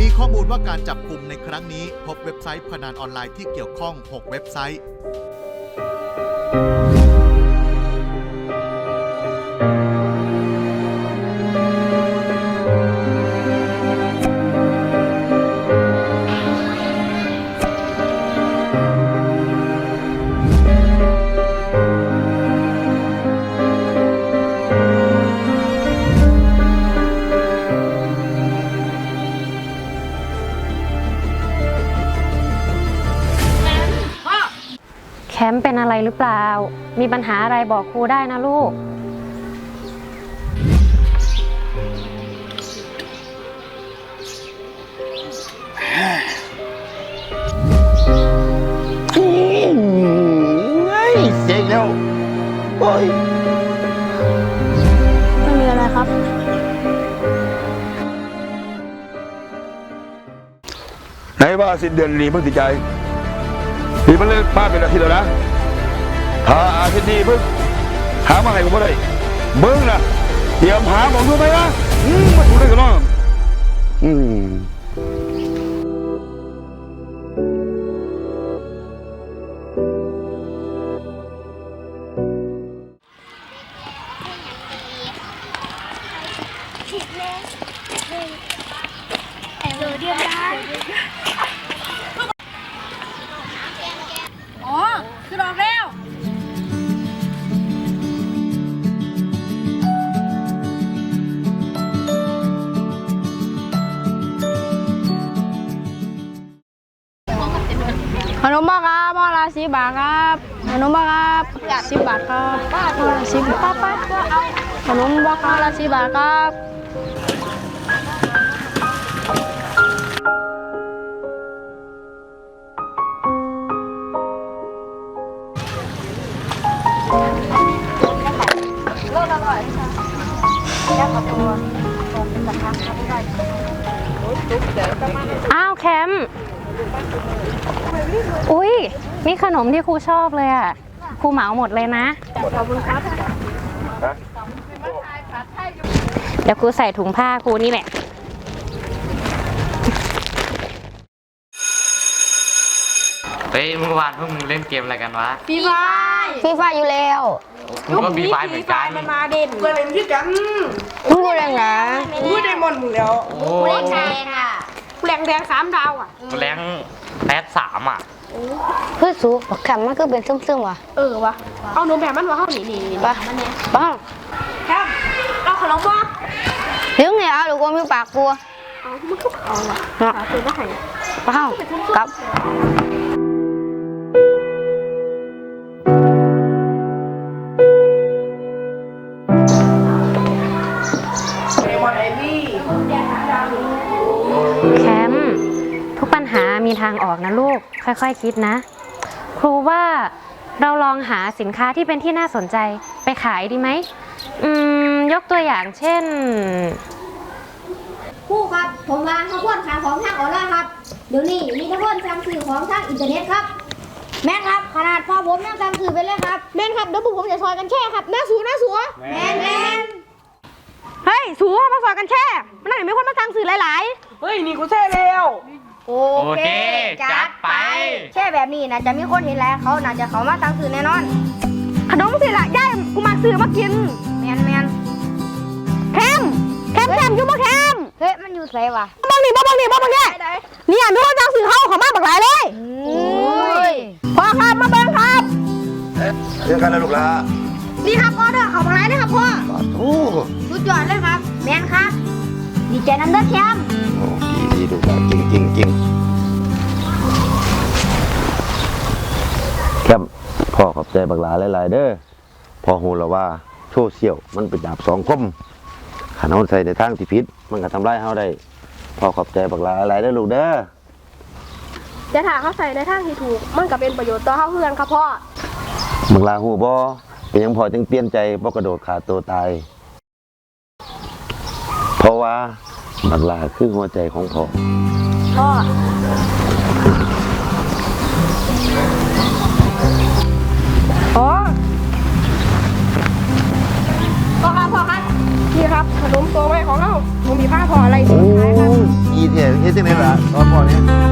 มีข้อมูลว่าการจับกลุ่มในครั้งนี้ พบเว็บไซต์พนันออนไลน์ที่เกี่ยวข้อง 6 เว็บไซต์ แคมป์เป็นอะไรหรือเปล่า มีปัญหาอะไรบอกครูได้นะลูกไงเจ๊งแล้วโอ้ยไม่มีอะไรครับ ไหนว่าสิ้นเดือนนี้เพิ่งติใจ นี่มันเลยพลาเป็นอาทิตย์แล้วนะถ้าอาทิตย์นี้เพิ่งหามาให้ผมบ่ได้เบิ้งนะเตรียมหาหมองดูไหมวะอืมมาถูกได้กันน้องอืม ขนมบ้าครับหม้อละสิบบาทครับขนมบ้าครับสิบบาทครับหม้อละสิบบาทขนมบ้าครับละสิบบาทครับอ้าวแคมป์ อุ้ยนี่ขนมที่ครูชอบเลยอะครูเหมาหมดเลยนะขอบคุณครับเดี๋ยวครูใส่ถุงผ้าครูนี่แหละเฮ้ยเมื่อวานพวกมึงเล่นเกมอะไรกันวะฟีไฟฟีฟ่าอยู่แล้วกูก็มีไฟล์เหมือนกันมันมาเด่นก็เล่นที่กันพูดแรงนะอู้ได้มอนมึงแล้วโอ้เล่นแรงอะ แหลงแดงสามดาวอะกูแรงแปดสามอะเพื่อสูบักแคมมันก็เป็นซึมๆว่ะเออวะเอาหนูแบบมันวะเข้าหนีหนีหนีไปบ้างครับเอาขนมวะเดี๋ยวไงเอาหรือว่ามีปากกลัวเอามันก็เอาวะเนาะหาซื้อมาให้บ้างกลับ มีทางออกนะลูก ค่อยๆคคิดนะ ครูว่าเราลองหาสินค้าที่เป็นที่น่าสนใจไปขายดีไหมอืมยกตัวอย่างเช่น ครู่ครับ ผมว่าเขาควรขายของทางออนไลน์ครับเดี๋ยวนี้มีทุกคนสั่งซื้อของทางอินเทอร์เน็ตครับ แม่นครับ ขนาดพ่อผมยังสั่งซื้อไปเลยครับ แม่นครับเดี๋ยวพวกผมจะซอยกันแช่ครับหน้าสูหน้าสัวแม่นแม่นเฮ้ย สูมาซอยกันแช่มันไหนมีคนมาสั่งซื้อหลายเฮ้ย นี่กูแท้แล้ว โอโอเคจัดไปแช่แบบนี้นะจะมีคนเห็นแล้วเขาน่าจะเขามาสั่งซื้อแน่นอนๆขนมสิละย่ายกูมาซื้อมากิน แม่นแม่นแคมแคมแคมอยุ่บ่แคมเฮ้ยมันอยู่ไสวะบ้างนี่บ้างนี่บ้างนี่เนี่ยมีคนสั่งซื้อเขาเขามาบักหลายเลยโอ้ยพ่อครับมาเบิ่งครับ เรื่องกันนะลูกหละนี่ครับออเดอร์เขาบักหลายเลยครับพ่อโอ้สุดยอดเลยครับ แม่นครับ ดีใจน้ำเด้อแคมโอ้ ดีดีลูกหละจริงจริงจริงแคมพ่อขอบใจบักหลาหลายๆเด้อพ่อฮู้แล้วว่าโซเชียลมันเป็นดาบสองคมขันเอาใส่ในทางที่ผิดมันก็ทำร้ายเฮาได้พ่อขอบใจบักหลาหลายๆเด้อลูกเด้อจะถาเขาใส่ในทางที่ถูก มันก็เป็นประโยชน์ต่อเขาเพื่อนครับพ่อบักหลาฮู้บ่เป็นหยังพ่อจึงเปลี่ยนใจบ่กระโดดขาตัวตาย เพราะว่า บักหลาคือหัวใจของพ่อ พ่อ อ๋อ พ่อครับพ่อครับนี่ครับขนมตัวใหม่ของเราผมมีผ้าพออะไรโอ้สุดท้ายครับยอีเทเฮ็ดจังไดล่ะตอนพ่อเนี่ย